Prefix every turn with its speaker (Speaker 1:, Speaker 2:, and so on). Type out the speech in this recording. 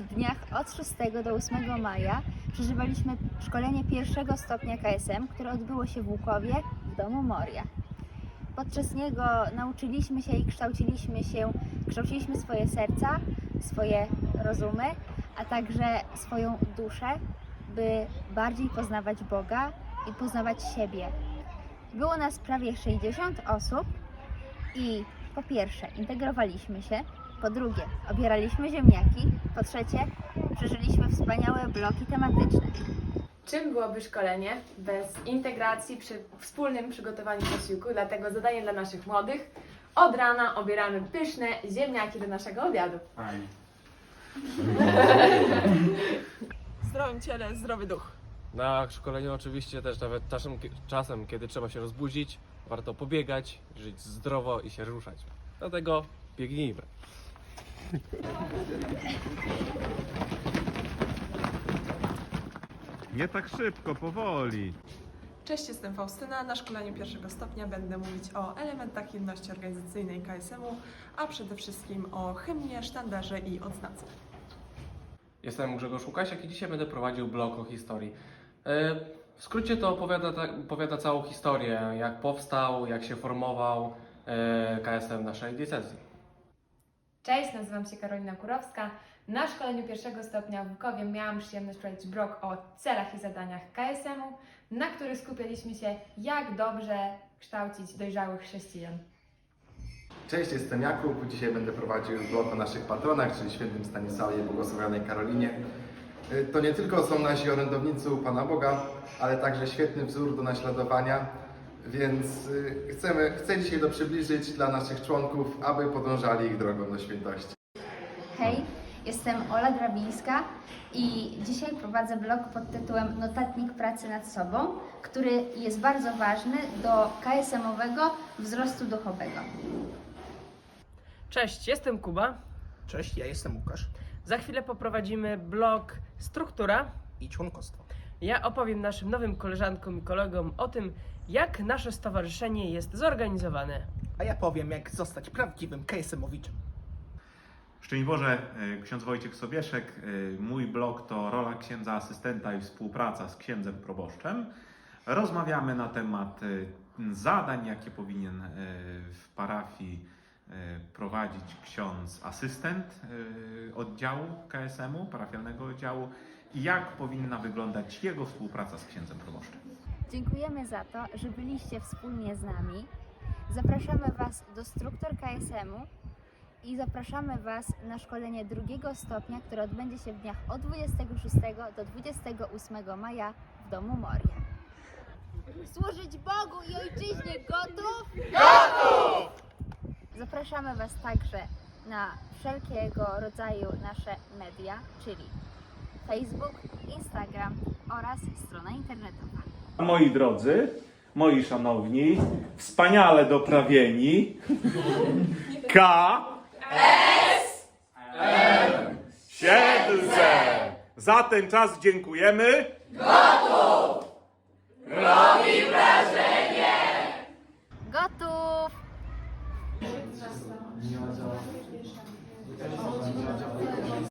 Speaker 1: w dniach od 6 do 8 maja przeżywaliśmy szkolenie pierwszego stopnia KSM, które odbyło się w Łukowie w domu Moria. Podczas niego nauczyliśmy się i kształciliśmy się, kształciliśmy swoje serca, swoje rozumy, a także swoją duszę, by bardziej poznawać Boga i poznawać siebie. Było nas prawie 60 osób i po pierwsze integrowaliśmy się, po drugie obieraliśmy ziemniaki, po trzecie przeżyliśmy wspaniałe bloki tematyczne.
Speaker 2: Czym byłoby szkolenie bez integracji przy wspólnym przygotowaniu posiłku? Dlatego zadanie dla naszych młodych. Od rana obieramy pyszne ziemniaki do naszego obiadu.
Speaker 3: Fajnie.
Speaker 4: W zdrowym ciele zdrowy duch.
Speaker 5: Na szkoleniu oczywiście też nawet czasem, czasem, kiedy trzeba się rozbudzić, warto pobiegać, żyć zdrowo i się ruszać. Dlatego biegnijmy.
Speaker 3: Nie tak szybko, powoli.
Speaker 4: Cześć, jestem Faustyna. Na szkoleniu pierwszego stopnia będę mówić o elementach jedności organizacyjnej KSM-u, a przede wszystkim o hymnie, sztandarze i odznace.
Speaker 5: Jestem Grzegorz Łukasiak i dzisiaj będę prowadził blog o historii. E, W skrócie to opowiada, opowiada całą historię, jak powstał, jak się formował e, KSM naszej diecezji.
Speaker 2: Cześć, nazywam się Karolina Kurowska. Na szkoleniu pierwszego stopnia w Łukowie miałam przyjemność prowadzić blog o celach i zadaniach KSM-u, na których skupialiśmy się, jak dobrze kształcić dojrzałych chrześcijan.
Speaker 6: Cześć, jestem Jakub. Dzisiaj będę prowadził blog o naszych patronach, czyli świętym Stanisławie i błogosławionej Karolinie. Y, To nie tylko są nasi orędownicy u Pana Boga, ale także świetny wzór do naśladowania, więc y, chcemy, chcę dzisiaj to przybliżyć dla naszych członków, aby podążali ich drogą do świętości.
Speaker 1: Hej, jestem Ola Drabińska i dzisiaj prowadzę blog pod tytułem Notatnik pracy nad sobą, który jest bardzo ważny do KSM-owego wzrostu duchowego.
Speaker 7: Cześć, jestem Kuba.
Speaker 8: Cześć, ja jestem Łukasz
Speaker 7: Za chwilę poprowadzimy blog Struktura.
Speaker 8: i członkostwo.
Speaker 7: Ja opowiem naszym nowym koleżankom i kolegom o tym, jak nasze stowarzyszenie jest zorganizowane.
Speaker 8: A ja powiem, jak zostać prawdziwym KSM-owiczem.
Speaker 3: Szczęść Boże, e, ksiądz Wojciech Sobieszek. E, Mój blog to rola księdza asystenta i współpraca z księdzem proboszczem. Rozmawiamy na temat e, zadań, jakie powinien w parafii prowadzić ksiądz asystent e, oddziału KSM-u, parafialnego oddziału i jak powinna wyglądać jego współpraca z księdzem proboszczem.
Speaker 1: Dziękujemy za to, że byliście wspólnie z nami. Zapraszamy Was do struktur KSM-u i zapraszamy Was na szkolenie drugiego stopnia, które odbędzie się w dniach od 26 do 28 maja w domu Moria. Służyć Bogu i ojczyźnie gotów? Gotów! Zapraszamy Was także na wszelkiego rodzaju nasze media, czyli Facebook, Instagram oraz strona internetowa.
Speaker 9: Moi drodzy, moi szanowni, wspaniale doprawieni K S M 700. Za ten czas dziękujemy. Gotow! Niyaza, Niyaza,